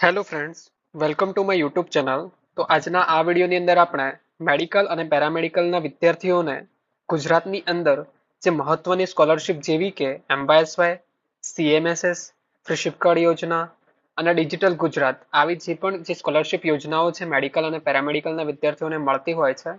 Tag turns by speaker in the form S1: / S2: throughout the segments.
S1: Hello friends welcome to my YouTube channel તો આજના આ વિડીયોની અંદર આપણે મેડિકલ અને પેરામેડિકલના વિદ્યાર્થીઓને ગુજરાતની અંદર જે મહત્વની સ્કોલરશિપ જેવી કે એમ્બાયસવાય સીએમએસએસ ફ્રી કાર્ડ યોજના અને ડિજિટલ ગુજરાત આવી જે પણ જે સ્કોલરશિપ યોજનાઓ છે મેડિકલ અને પેરામેડિકલના વિદ્યાર્થીઓને મળતી હોય છે,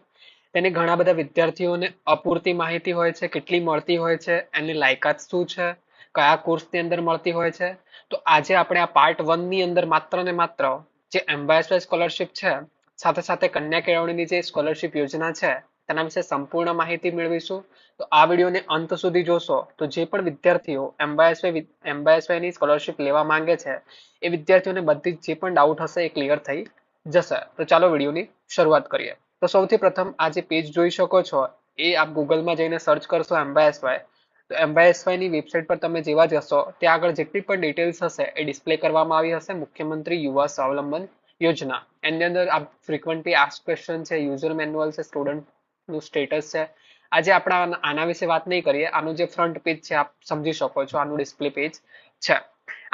S1: તેની ઘણા બધા વિદ્યાર્થીઓને અપૂરતી માહિતી હોય છે, કેટલી મળતી હોય છે, એની લાયકાત શું છે કયા કોર્સની અંદર મળતી હોય છે? તો આજે આપણે આ પાર્ટ વનની અંદર માત્ર ને માત્ર જે એમ્બાયસર સ્કોલરશિપ છે, સાથે સાથે કન્યા કેળવણીની જે સ્કોલરશિપ યોજના છે, તેના વિશે સંપૂર્ણ માહિતી મેળવીશું. તો આ વિડીયોને અંત સુધી જોશો. તો જે પણ વિદ્યાર્થીઓ એમ્બાયસવાય એમ્બાયસવાયની સ્કોલરશિપ લેવા માંગે છે, એ વિદ્યાર્થીઓને બધી જે પણ ડાઉટ હશે એ ક્લિયર થઈ જશે. તો ચાલો વિડીયોની શરૂઆત કરીએ. તો સૌથી પ્રથમ આ જે પેજ જોઈ શકો છો, એ આપ ગૂગલમાં જઈને સર્ચ કરશો એમ્બાયસવાય તો એમવાયએસવાયની વેબસાઇટ પર તમે જેવા જશો ત્યાં આગળ જેટલી પણ ડિટેલ્સ હશે, એ ડિસ્પ્લે કરવામાં આવી હશે. મુખ્યમંત્રી યુવા સ્વાવલંબન યોજના. એની અંદર આ ફ્રિકવન્ટલી આસ્ક ક્વેશ્ચન છે યુઝર મેન્યુઅલ છે સ્ટુડન્ટનું સ્ટેટસ છે. આજે આપણે આના વિશે વાત નહીં કરીએ. આનું જે ફ્રન્ટ પેજ છે, આપ સમજી શકો છો, આનું ડિસ્પ્લે પેજ છે.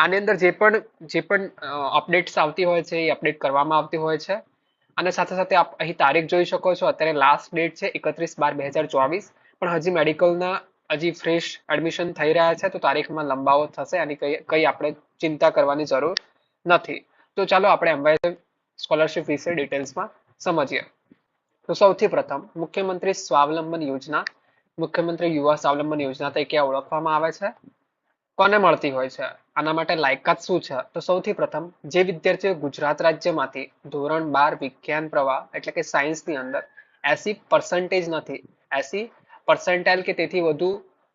S1: આની અંદર જે પણ જે પણ અપડેટ્સ આવતી હોય છે, એ અપડેટ કરવામાં આવતી હોય છે. અને સાથે સાથે આપ અહીં તારીખ જોઈ શકો છો. અત્યારે લાસ્ટ ડેટ છે, એકત્રીસ બાર બે હજાર ચોવીસ. પણ હજી મેડિકલના હજી ફ્રેશ એડમિશન થઈ રહ્યા છે, તો તારીખમાં લંબાવો થશે અને કઈ આપણે ચિંતા કરવાની જરૂર નથી. તો ચાલો આપણે એમ્બાય સ્કોલરશિપ વિશે ડિટેલ્સમાં સમજીએ. તો સૌથી પ્રથમ, મુખ્યમંત્રી સ્વાવલંબન યોજના. મુખ્યમંત્રી યુવા સ્વાવલંબન યોજના તરીકે ઓળખવામાં આવે છે. કોને મળતી હોય છે? આના માટે લાયકાત શું છે? તો સૌથી પ્રથમ, જે વિદ્યાર્થીઓ ગુજરાત રાજ્યમાંથી ધોરણ બાર વિજ્ઞાન પ્રવાહ એટલે કે સાયન્સની અંદર એસી પર્સન્ટેજ નથી, એસી પર્સન્ટાઇલ કે તેથી વધુ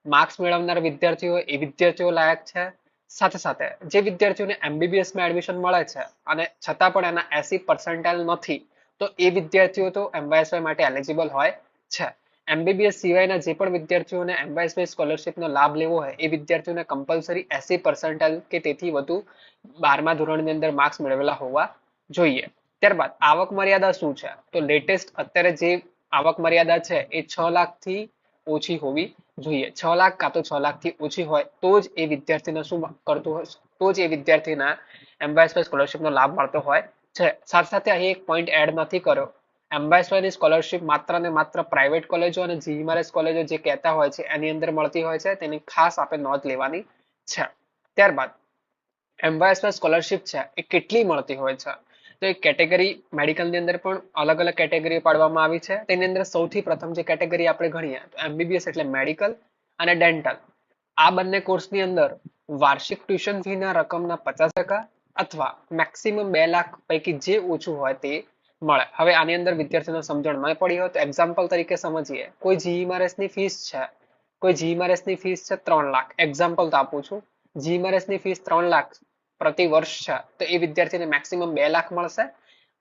S1: માર્ક્સ મેળવનાર વિદ્યાર્થીઓ એ વિદ્યાર્થીઓ લાયક છે. સાથે સાથે જે વિદ્યાર્થીઓને એમબીબીએસમાં એડમિશન મળે છે અને છતાં પણ એના એસી પર્સન્ટાઇલ નથી, તો એ વિદ્યાર્થીઓ તો એમવાયએસવાય માટે એલિજિબલ હોય છે. એમબીબીએસ સિવાયના જે પણ વિદ્યાર્થીઓને એમવાયએસવાય સ્કોલરશિપનો લાભ લેવો હોય, એ વિદ્યાર્થીઓને કમ્પલસરી એસી પર્સન્ટાઇલ કે તેથી વધુ બારમા ધોરણની અંદર માર્ક્સ મેળવેલા હોવા જોઈએ. ત્યારબાદ આવક મર્યાદા શું છે? તો લેટેસ્ટ અત્યારે જે આવક મર્યાદા છે એ છ લાખથી ઓછી હોવી જોઈએ. છ લાખ કાં તો છ લાખથી ઓછી હોય તો જ એ વિદ્યાર્થીને શું કરતું હોય તો જ એ વિદ્યાર્થીના એમ્બાયસવાય સ્કોલરશિપનો લાભ મળતો હોય છે. સાથે સાથે અહીં એક પોઈન્ટ એડ નથી કર્યો. એમ્બાયસવાયની સ્કોલરશિપ માત્ર ને માત્ર પ્રાઇવેટ કોલેજો અને જીઈમારએસ કોલેજો જે કહેતા હોય છે, એની અંદર મળતી હોય છે, તેની ખાસ આપણે નોંધ લેવાની છે. ત્યારબાદ એમ્બાયસવાય સ્કોલરશિપ છે, એ કેટલી મળતી હોય છે? તો એ કેટેગરી મેડિકલની અંદર પણ અલગ અલગ કેટેગરી પાડવામાં આવી છે. તેની અંદર સૌથી પ્રથમ જે કેટેગરી આપણે ગણીએ, તો એમબીબીએસ એટલે મેડિકલ અને ડેન્ટલ. આ બંને કોર્સની અંદર વાર્ષિક ટ્યુશન ફીના રકમના પચાસ ટકા અથવા મેક્સિમમ બે લાખ પૈકી જે ઓછું હોય તે મળે. હવે આની અંદર વિદ્યાર્થીઓને સમજણ ન પડી હોય તો એક્ઝામ્પલ તરીકે સમજીએ. કોઈ જીઈમારએસની ફીસ છે, કોઈ જીઈમારએસની ફીસ છે ત્રણ લાખ. એક્ઝામ્પલ તો આપું છું. જીઈમારએસની ફીસ ત્રણ લાખ પ્રતિ વર્ષ છે, તો એ વિદ્યાર્થીને મેક્સિમમ બે લાખ મળશે.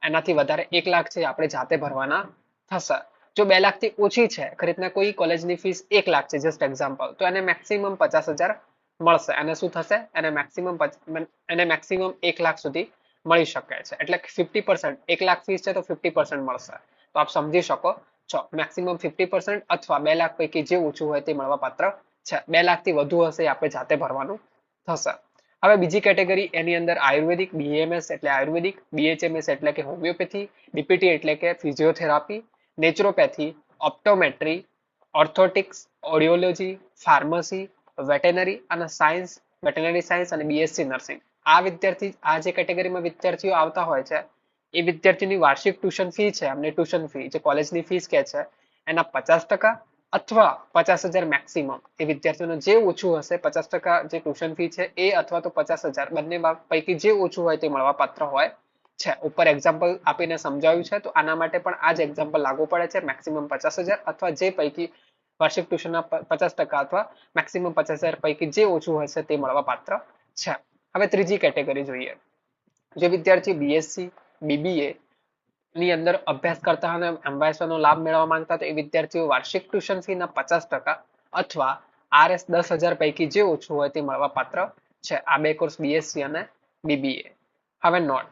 S1: એનાથી વધારે એક લાખ છે, આપણે જાતે ભરવાના થશે. જો બે લાખથી ઓછી છે ખરીદના કોઈ કોલેજની ફીસ એક લાખ છે જસ્ટ એક્ઝામ્પલ તો એને મેક્સિમમ પચાસ હજાર મળશે. અને શું થશે? એને મેક્સિમમ એને મેક્સિમમ એક લાખ સુધી મળી શકે છે. એટલે ફિફ્ટી પર્સન્ટ એક લાખ ફીસ છે તો ફિફ્ટી પર્સન્ટ મળશે. તો આપ સમજી શકો છો મેક્સિમમ ફિફ્ટી પર્સન્ટ અથવા બે લાખ પૈકી જે ઓછું હોય તે મળવા પાત્ર છે. બે લાખથી વધુ હશે આપણે જાતે ભરવાનું થશે. હવે બીજી કેટેગરી એની અંદર આયુર્વેદિક બીએમએસ એટલે આયુર્વેદિક બીએચએમએસ એટલે કે હોમિયોપેથી ડીપીટી એટલે કે physiotherapy, naturopathy, optometry, orthotics, audiology, pharmacy, veterinary અને સાયન્સ, વેટેનરી સાયન્સ અને બીએસસી નર્સિંગ. આ વિદ્યાર્થી, આ જે કેટેગરીમાં વિદ્યાર્થીઓ આવતા હોય છે, એ વિદ્યાર્થીની વાર્ષિક ટ્યુશન ફી છે અમને ટ્યુશન ફી, જે કોલેજની ફીસ કે છે, એના પચાસ ટકા અથવા પચાસ હજાર મેક્સિમમ એ વિદ્યાર્થીઓને જે ઓછું હશે, પચાસ ટકા જે ટ્યુશન ફી છે, એ અથવા તો પચાસ હજાર બંને પૈકી જે ઓછું હોય તે મળવા પાત્ર હોય છે. ઉપર એક્ઝામ્પલ આપીને સમજાવ્યું છે, તો આના માટે પણ આ જ એક્ઝામ્પલ લાગુ પડે છે. મેક્સિમમ પચાસ હજાર અથવા જે પૈકી વાર્ષિક ટ્યુશનના પચાસ ટકા અથવા મેક્સિમમ પચાસ હજાર પૈકી જે ઓછું હશે તે મળવા પાત્ર છે. હવે ત્રીજી કેટેગરી જોઈએ. જે વિદ્યાર્થી બીએસસી બીબીએ ની અંદર અભ્યાસ કરતા અને એમ્બાયસનો લાભ મેળવવા માંગતા તો એ વિદ્યાર્થીઓ વાર્ષિક ટ્યુશન ફીના પચાસ ટકા અથવા આરએસ દસ હજાર પૈકી જે ઓછું હોય તે મળવા પાત્ર છે. આ બે કોર્સ બીએસસી અને બીબીએ હવે નોટ.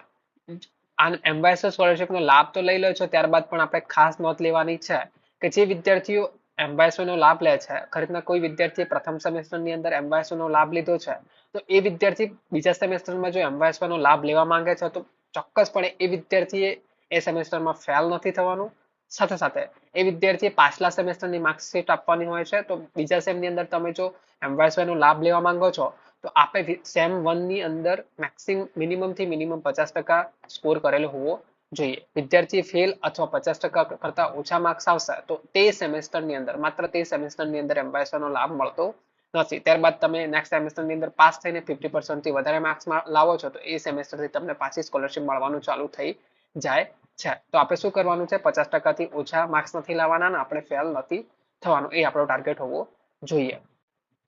S1: આ એમ્બાયસર સ્કોલરશિપનો લાભ તો લઈ લો છો, ત્યારબાદ પણ આપણે ખાસ નોંધ લેવાની છે કે જે વિદ્યાર્થીઓ એમ્બાયસો લાભ લે છે ખરીદના કોઈ વિદ્યાર્થી પ્રથમ સેમેસ્ટરની અંદર એમ્બાયસો લાભ લીધો છે, તો એ વિદ્યાર્થી બીજા સેમેસ્ટરમાં જો એમ્બાયસો લાભ લેવા માંગે છે, તો ચોક્કસપણે એ વિદ્યાર્થીએ એ સેમેસ્ટરમાં ફેલ નથી થવાનું. સાથે સાથે, એ વિદ્યાર્થીએ પાછલા સેમેસ્ટરની માર્કશીટ આપવાની હોય છે, તો બીજા સેમની અંદર તમે જો એમવાયસવાયનો લાભ લેવા માંગો છો, તો આપણે સેમ વનની અંદર મેક્સિમ મિનિમમથી મિનિમમ પચાસ ટકા સ્કોર કરેલો હોવો જોઈએ. વિદ્યાર્થી ફેલ અથવા પચાસ ટકા કરતા ઓછા માર્ક્સ આવશે, તો તે સેમેસ્ટરની અંદર, માત્ર તે સેમેસ્ટરની અંદર એમ્બાયસનો લાભ મળતો નથી. ત્યારબાદ તમે નેક્સ્ટ સેમેસ્ટરની અંદર પાસ થઈને ફિફ્ટી પર્સન્ટથી વધારે માર્ક્સ લાવો છો, તો એ સેમેસ્ટરથી તમને પાછી સ્કોલરશિપ મળવાનું ચાલુ થઈ જાય. છે. તો આપણે શું કરવાનું છે? પચાસ ટકાથી ઓછા માર્ક્સ નથી લાવવાના આપણે ફેલ નથી થવાનું. એ આપણો ટાર્ગેટ હોવો જોઈએ.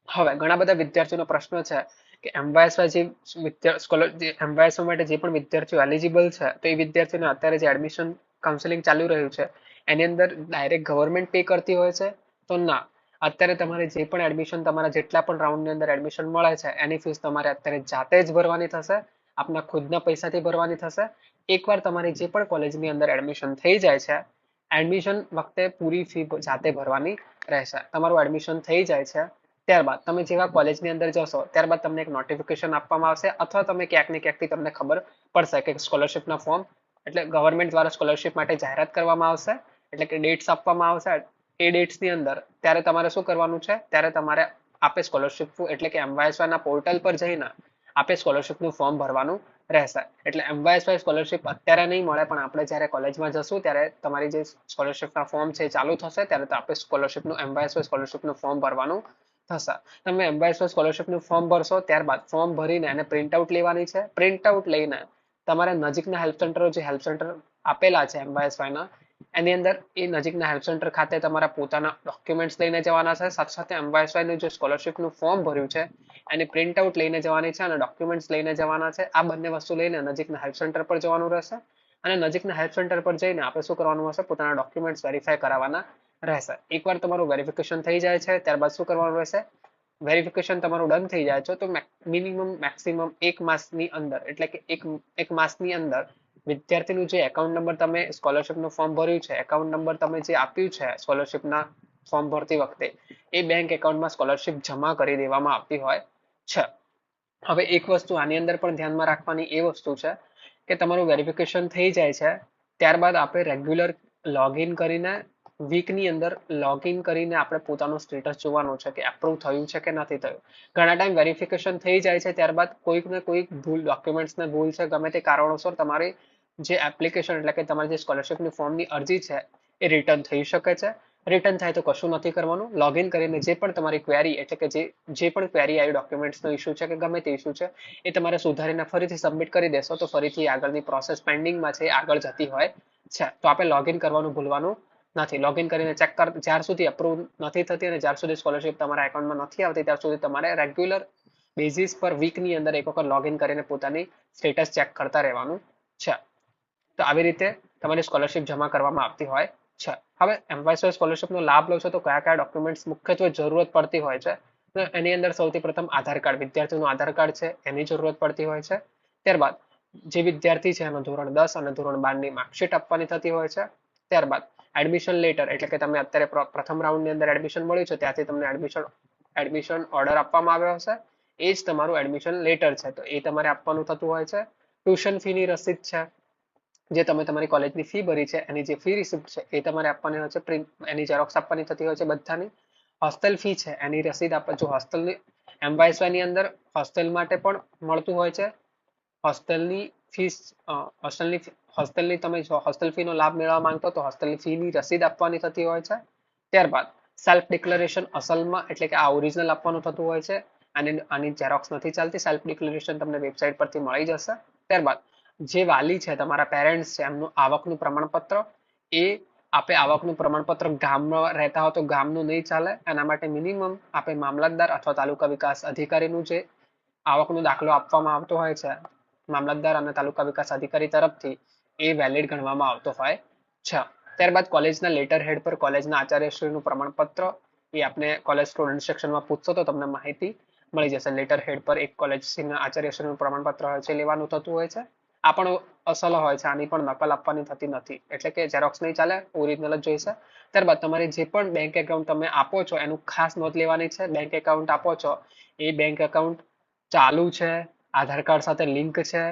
S1: હવે ઘણા બધા વિદ્યાર્થીઓનો પ્રશ્ન છે કે એમવાયએસવાય જે એમવાયએસઓ માટે જે પણ વિદ્યાર્થીઓ એલિજિબલ છે, તો એ વિદ્યાર્થીઓને અત્યારે જે એડમિશન કાઉન્સેલિંગ ચાલુ રહ્યું છે, એની અંદર ડાયરેક્ટ ગવર્મેન્ટ પે કરતી હોય છે? તો ના. અત્યારે તમારે જે પણ એડમિશન તમારા જેટલા પણ રાઉન્ડની અંદર એડમિશન મળે છે, એની ફીસ તમારે અત્યારે જાતે જ ભરવાની થશે. આપના ખુદના પૈસાથી ભરવાની થશે. એકવાર તમારી જે પણ કોલેજની અંદર એડમિશન થઈ જાય છે એડમિશન વખતે પૂરી ફી જાતે ભરવાની રહેશે. તમારું એડમિશન થઈ જાય છે, ત્યારબાદ તમે જેવા કોલેજની અંદર જશો, ત્યારબાદ તમને એક નોટિફિકેશન આપવામાં આવશે અથવા તમે ક્યાંક ને ક્યાંકથી તમને ખબર પડશે કે સ્કોલરશિપના ફોર્મ એટલે ગવર્મેન્ટ દ્વારા સ્કોલરશિપ માટે જાહેરાત કરવામાં આવશે, એટલે કે ડેટ્સ આપવામાં આવશે. એ ડેટ્સની અંદર ત્યારે તમારે શું કરવાનું છે? ત્યારે તમારે આપે સ્કોલરશિપ એટલે કે એમવાયએસવાયના પોર્ટલ પર જઈને આપે સ્કોલરશિપનું ફોર્મ ભરવાનું રહેશે. એટલે એમવાયએસવાય સ્કોલરશિપ અત્યારે નહીં મળે, પણ આપણે જ્યારે કોલેજમાં જશું, ત્યારે તમારી જે સ્કોલરશિપના ફોર્મ છે ચાલુ થશે, ત્યારે તો આપણે સ્કોલરશિપનું એમવાયએસવાય સ્કોલરશિપનું ફોર્મ ભરવાનું થશે. તમે એમ્બાઇસર સ્કોલરશિપનું ફોર્મ ભરશો, ત્યારબાદ ફોર્મ ભરીને એને પ્રિન્ટ આઉટ લેવાની છે. પ્રિન્ટ આઉટ લઈને તમારે નજીકના હેલ્પ સેન્ટરો જે હેલ્પ સેન્ટર આપેલા છે એમ્બાયસવાયના એની અંદર એ નજીકના હેલ્પ સેન્ટર ખાતે તમારા પોતાના ડોક્યુમેન્ટ્સ લઈને જવાના છે. સાથે સાથે એમવાયસવાયનું જે સ્કોલરશિપનું ફોર્મ ભર્યું છે, એની પ્રિન્ટ આઉટ લઈને જવાની છે અને ડોક્યુમેન્ટ્સ લઈને જવાના છે. આ બંને વસ્તુ લઈને નજીકના હેલ્પ સેન્ટર પર જવાનું રહેશે અને નજીકના હેલ્પ સેન્ટર પર જઈને આપણે શું કરવાનું હશે? પોતાના ડોક્યુમેન્ટ્સ વેરીફાઈ કરાવવાના રહેશે. એકવાર તમારું વેરિફિકેશન થઈ જાય છે, ત્યારબાદ શું કરવાનું રહેશે? વેરિફિકેશન તમારું ડન થઈ જાય છે. તો મિનિમમ મેક્સિમમ એક માસની અંદર, એટલે કે એક એક માસની અંદર વિદ્યાર્થીનું જે એકાઉન્ટ નંબર તમે સ્કોલરશિપનું ફોર્મ ભર્યું છે એકાઉન્ટ નંબર તમે જે આપ્યું છે સ્કોલરશિપના ફોર્મ ભરતી વખતે, એ બેંક એકાઉન્ટમાં સ્કોલરશિપ જમા કરી દેવામાં આવતી હોય છે. હવે એક વસ્તુ આની અંદર પણ ધ્યાનમાં રાખવાની એ વસ્તુ છે કે તમારું વેરિફિકેશન થઈ જાય છે, ત્યારબાદ આપણે રેગ્યુલર લોગિન કરીને વીકની અંદર લોગિન કરીને આપણે પોતાનું સ્ટેટસ જોવાનું છે કે એપ્રુવ થયું છે કે નથી થયું. ઘણા ટાઈમ વેરિફિકેશન થઈ જાય છે, ત્યારબાદ કોઈક ને કોઈક ભૂલ ડોક્યુમેન્ટ્સને ભૂલ છે, ગમે તે કારણોસર તમારી જે એપ્લિકેશન એટલે કે તમારી જે સ્કોલરશિપની ફોર્મની અરજી છે, એ રિટર્ન થઈ શકે છે. રિટર્ન થાય તો કશું નથી કરવાનું. લોગિન કરીને જે પણ તમારી ક્વેરી એટલે કે જે જે પણ ક્વેરી આવી ડોક્યુમેન્ટ્સનો ઇસ્યુ છે કે ગમે તે ઇસ્યુ છે, એ તમારે સુધારીને ફરીથી સબમિટ કરી દેશો તો ફરીથી આગળની પ્રોસેસ પેન્ડિંગમાં છે આગળ જતી હોય છે. તો આપણે લોગિન કરવાનું ભૂલવાનું નથી. લોગિન કરીને ચેક કર, જ્યાર સુધી અપ્રુવ નથી થતી અને જ્યાર સુધી સ્કોલરશિપ તમારા એકાઉન્ટમાં નથી આવતી, ત્યાર સુધી તમારે રેગ્યુલર બેઝિસ પર વીકની અંદર એક વખત લોગિન કરીને પોતાની સ્ટેટસ ચેક કરતા રહેવાનું છે. તો આવી રીતે તમારી સ્કોલરશિપ જમા કરવામાં આવતી હોય છે. હવે એમ્પ્લોયસ સ્કોલરશિપનો લાભ લો છો તો કયા કયા ડોક્યુમેન્ટ્સ મુખ્યત્વે જરૂરત પડતી હોય છે? એની અંદર સૌથી પ્રથમ આધાર કાર્ડ, વિદ્યાર્થીનું આધાર કાર્ડ છે, એની જરૂરત પડતી હોય છે. ત્યારબાદ જે વિદ્યાર્થી છે એનો ધોરણ દસ અને ધોરણ બારની માર્કશીટ આપવાની થતી હોય છે. ત્યારબાદ એડમિશન લેટર એટલે કે તમે અત્યારે પ્રથમ રાઉન્ડની અંદર એડમિશન મળ્યું છે, ત્યાંથી તમને એડમિશન એડમિશન ઓર્ડર આપવામાં આવ્યો હશે. એ જ તમારું એડમિશન લેટર છે, તો એ તમારે આપવાનું થતું હોય છે. ટ્યુશન ફીની રસીદ છે જે તમે તમારી કોલેજની ફી ભરી છે, એની જે ફી રિસિપ્ટ છે, એ તમારે આપવાની હોય છે પ્રિન્ટ એની ઝેરોક્સ આપવાની થતી હોય છે બધાની. હોસ્ટેલ ફી છે, એની રસીદ આપ, જો હોસ્ટેલની એમવાયસવાયની અંદર હોસ્ટેલ માટે પણ મળતું હોય છે. હોસ્ટેલની ફીસ હોસ્ટેલની હોસ્ટેલની તમે જો હોસ્ટેલ ફીનો લાભ મેળવવા માંગતો તો હોસ્ટેલની ફીની રસીદ આપવાની થતી હોય છે. ત્યારબાદ સેલ્ફ ડિક્લેરેશન અસલમાં, એટલે કે આ ઓરિજિનલ આપવાનું થતું હોય છે. અને આની ઝેરોક્સ નથી ચાલતી સેલ્ફ ડિક્લેરેશન તમને વેબસાઇટ પરથી મળી જશે. ત્યારબાદ જે વાલી છે, તમારા પેરેન્ટ્સ છે, એમનું આવકનું પ્રમાણપત્ર, એ આપે આવકનું પ્રમાણપત્ર ગામમાં રહેતા હો તો ગામનું નહીં ચાલે. એના માટે મિનિમમ આપે મામલતદાર અથવા તાલુકા વિકાસ અધિકારીનું જે આવકનો દાખલો આપવામાં આવતો હોય છે, મામલતદાર અને તાલુકા વિકાસ અધિકારી તરફથી એ વેલિડ ગણવામાં આવતો હોય છે. ત્યારબાદ કોલેજના લેટર હેડ પર કોલેજના આચાર્યશ્રીનું પ્રમાણપત્ર, એ આપને કોલેજ સ્ટુડન્ટ સેક્શનમાં પૂછશો તો તમને માહિતી મળી જશે. લેટર હેડ પર એક કોલેજ આચાર્યશ્રીનું પ્રમાણપત્ર છે લેવાનું થતું હોય છે આ પણ અસલ હોય છે, આની પણ નકલ આપવાની થતી નથી. એટલે કે ઝેરોક્સ નહીં ચાલે ઓરિજિનલ જ જોઈશે. ત્યારબાદ તમારે જે પણ બેંક એકાઉન્ટ તમે આપો છો, એનું ખાસ નોંધ લેવાની છે. બેંક એકાઉન્ટ આપો છો, એ બેંક એકાઉન્ટ ચાલુ છે, આધાર કાર્ડ સાથે લિંક છે,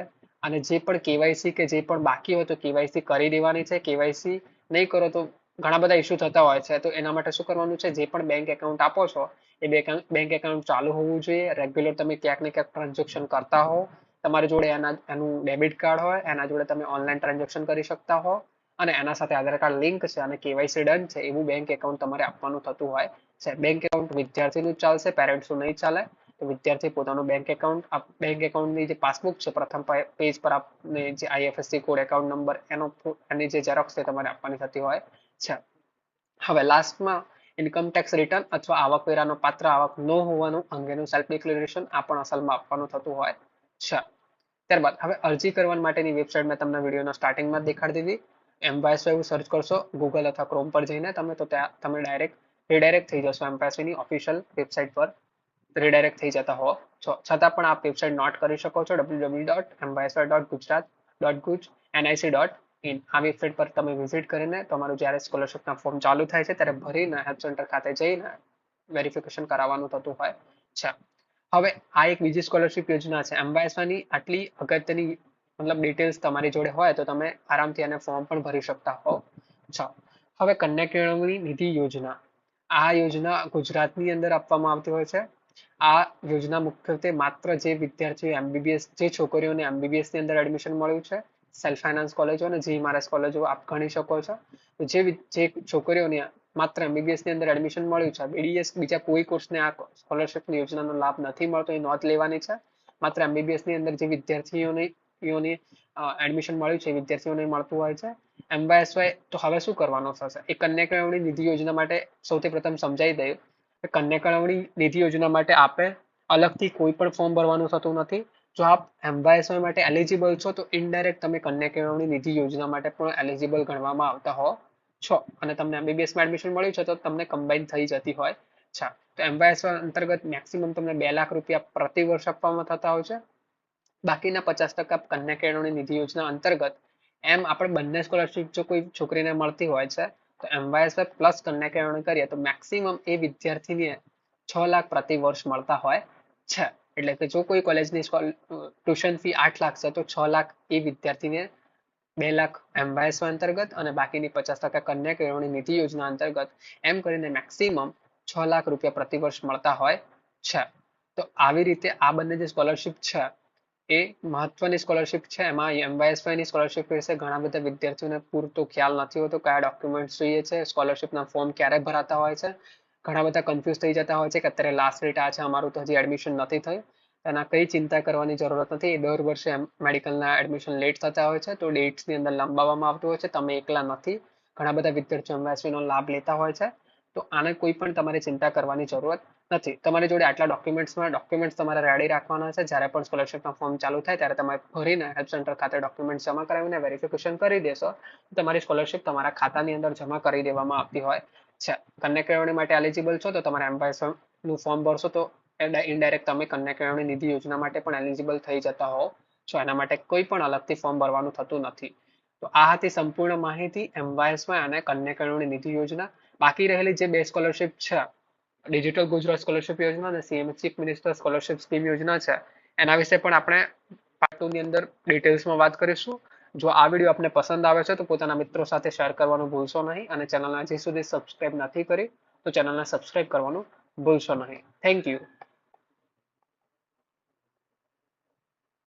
S1: અને જે પણ કેવાયસી કે જે પણ બાકી હોય તો કેવાયસી કરી દેવાની છે. કેવાયસી નહીં કરો તો ઘણા બધા ઇસ્યુ થતા હોય છે. તો એના માટે શું કરવાનું છે? જે પણ બેંક એકાઉન્ટ આપો છો, એ બેંક એકાઉન્ટ ચાલુ હોવું જોઈએ. રેગ્યુલર તમે ક્યાંક ને ક્યાંક ટ્રાન્ઝેક્શન કરતા હો તમારી જોડે એના એનું ડેબિટ કાર્ડ હોય, એના જોડે તમે ઓનલાઈન ટ્રાન્ઝેક્શન કરી શકતા હો અને એના સાથે આધાર કાર્ડ લિંક છે અને કેવાયસી ડન છે, એવું બેંક એકાઉન્ટ તમારે આપવાનું થતું હોય. છે બેંક એકાઉન્ટ વિદ્યાર્થીનું ચાલશે, પેરેન્ટ્સનું નહીં ચાલે. તો વિદ્યાર્થી પોતાનું બેંક એકાઉન્ટ બેંક એકાઉન્ટની જે પાસબુક છે, પ્રથમ પેજ પર આપને જે આઈએફએસસી કોડ એકાઉન્ટ નંબર એનો એની જે ઝેરોક્સ છે તમારે આપવાની થતી હોય. છે હવે લાસ્ટમાં ઇન્કમ ટેક્સ રિટર્ન અથવા આવકવેરાનો પાત્ર, આવક ન હોવાનું અંગેનું સેલ્ફ ડિક્લેરેશન આ પણ અસલમાં આપવાનું થતું હોય. છે ત્યારબાદ હવે અરજી કરવા માટેની વેબસાઇટ મેં તમને વિડીયોના સ્ટાર્ટિંગમાં દેખાડી દીધી. એમ્પાયસ એવું સર્ચ કરશો ગૂગલ અથવા ક્રોમ પર જઈને તમે તો ત્યાં તમે ડાયરેક્ટ રીડાયરેક્ટ થઈ જશો એમ્પાયસની ઓફિશિયલ વેબસાઇટ પર. રીડાયરેક્ટ થઈ જતા હો. છો, છતાં પણ આપ વેબસાઇટ નોટ કરી શકો છો. W W dot એમ્બાયસર dot Gujarat dot Guj NIC dot in આ વેબસાઇટ પર તમે વિઝિટ કરીને તમારું જ્યારે સ્કોલરશિપના ફોર્મ ચાલુ થાય છે, ત્યારે ભરીને હેલ્પ સેન્ટર ખાતે જઈને વેરિફિકેશન કરાવવાનું થતું હોય. છે હવે આ એક બીજી સ્કોલરશિપ યોજના છે. એમ્બાયસની આટલી અગત્યની મતલબ ડિટેલ્સ તમારી જોડે હોય તો તમે આરામથી એને ફોર્મ પણ ભરી શકતા હો. છો. હવે કન્યા કેળવણી નિધિ યોજના. આ યોજના ગુજરાતની અંદર આપવામાં આવતી હોય છે. આ યોજના મુખ્યત્વે માત્ર જે વિદ્યાર્થીઓ એમબીબીએસ જે છોકરીઓને એમબીબીએસની અંદર એડમિશન મળ્યું છે સેલ્ફ ફાઇનાન્સ કોલેજો અને જી મારેસ કોલેજો આપ ગણી શકો છો. જે જે છોકરીઓને માત્ર એમબીબીએસની અંદર એડમિશન મળ્યું છે. બીડીએસ બીજા કોઈ કોર્સને આ સ્કોલરશિપની યોજનાનો લાભ નથી મળતો, એ નોંધ લેવાની છે. માત્ર એમબીબીએસની અંદર જે વિદ્યાર્થીઓને એડમિશન મળ્યું છે વિદ્યાર્થીઓને મળતું હોય છે. એમવાયએસવાય તો હવે શું કરવાનું થશે? એ કન્યા કેળવણી નિધિ યોજના માટે સૌથી પ્રથમ સમજાવી દઈએ કન્યા કેળવણી નિધિ યોજના માટે આપે અલગથી કોઈ પણ ફોર્મ ભરવાનું થતું નથી. જો આપ એમવાયએસવાય માટે એલિજિબલ છો, તો ઇનડાયરેક્ટ તમે કન્યા કેળવણી નિધિ યોજના માટે પણ એલિજિબલ ગણવામાં આવતા હો. છો. અને તમને એમબીબીએસમાં એડમિશન મળ્યું છે, તો તમને કમ્બાઈન થઈ જતી હોય. છે તો એમવાયએસ અંતર્ગત મેક્સિમમ તમને બે લાખ રૂપિયા પ્રતિ વર્ષ આપવામાં થતા હોય છે. બાકીના પચાસ ટકા કન્યા કેળવણી નિધિ યોજના અંતર્ગત એમ આપણે બંને સ્કોલરશિપ જો કોઈ છોકરીને મળતી હોય છે, તો એમવાયએસ પ્લસ કન્યા કેળવણી કરીએ, તો મેક્સિમમ એ વિદ્યાર્થીને છ લાખ પ્રતિ વર્ષ મળતા હોય છે. એટલે કે જો કોઈ કોલેજની ટ્યુશન ફી આઠ લાખ છે, તો છ લાખ એ વિદ્યાર્થીને બે લાખ એમવાયએસ અંતર્ગત અને બાકીની પચાસ ટકા કન્યા કેળવણી નીતિ યોજના અંતર્ગત એમ કરીને મેક્સિમમ છ લાખ રૂપિયા પ્રતિ વર્ષ મળતા હોય છે. તો આવી રીતે આ બંને જે સ્કોલરશિપ છે, એ મહત્વની સ્કોલરશિપ છે. એમાં એમવાયએસવાયની સ્કોલરશિપ વિશે ઘણા બધા વિદ્યાર્થીઓને પૂરતો ખ્યાલ નથી હોતો કયા ડોક્યુમેન્ટ્સ જોઈએ છે સ્કોલરશિપના ફોર્મ ક્યારે ભરાતા હોય છે. ઘણા બધા કન્ફ્યુઝ થઈ જતા હોય છે કે અત્યારે લાસ્ટ ડેટ આ છે, અમારું તો હજી એડમિશન નથી થયું. એના કઈ ચિંતા કરવાની જરૂરત નથી. દર વર્ષે મેડિકલના એડમિશન લેટ થતા હોય છે, તો ડેટ્સની અંદર લંબાવવામાં આવતું હોય છે. તમે એકલા નથી. ઘણા બધા વિદ્યાર્થીઓ એમએસવીનો લાભ લેતા હોય છે. તો આને કોઈ પણ તમારે ચિંતા કરવાની જરૂરત નથી. તમારી જોડે આટલા ડોક્યુમેન્ટ્સમાં, ડોક્યુમેન્ટ્સ તમારે રેડી રાખવાના છે. જ્યારે પણ સ્કોલરશિપના ફોર્મ ચાલુ થાય, ત્યારે તમારે ભરીને હેલ્પ સેન્ટર ખાતે ડોક્યુમેન્ટ જમા કરાવીને વેરિફિકેશન કરી દેશો. તમારી સ્કોલરશિપ તમારા ખાતાની અંદર જમા કરી દેવામાં આવતી હોય છે. કન્યા કેળવણી માટે એલિજિબલ છો, તો તમારે એમ્પાયસનું ફોર્મ ભરશો તો ઇનડાયરેક્ટ તમે કન્યા કેળવણી નિધિ યોજના માટે પણ એલિજિબલ થઈ જતા હો. છો એના માટે કોઈ પણ અલગથી ફોર્મ ભરવાનું થતું નથી. તો આ હતી સંપૂર્ણ માહિતી એમવાયસમાં અને કન્યા કેળવણી નિધિ યોજના. બાકી રહેલી જે બે સ્કોલરશિપ છે ડિજિટલ ગુજરાત સ્કોલરશિપ યોજના અને CM chief minister scholarship scheme યોજના છે, એના વિશે પણ આપણે પાર્ટ અંદર ડિટેલ્સમાં વાત કરીશું. જો આ વીડિયો આપને પસંદ આવે છે, તો પોતાના મિત્રો સાથે શેર કરવાનું ભૂલશો નહીં અને ચેનલને હજી સુધી સબસ્ક્રાઇબ નથી કરી, તો ચેનલને સબસ્ક્રાઇબ કરવાનું ભૂલશો નહીં. Thank you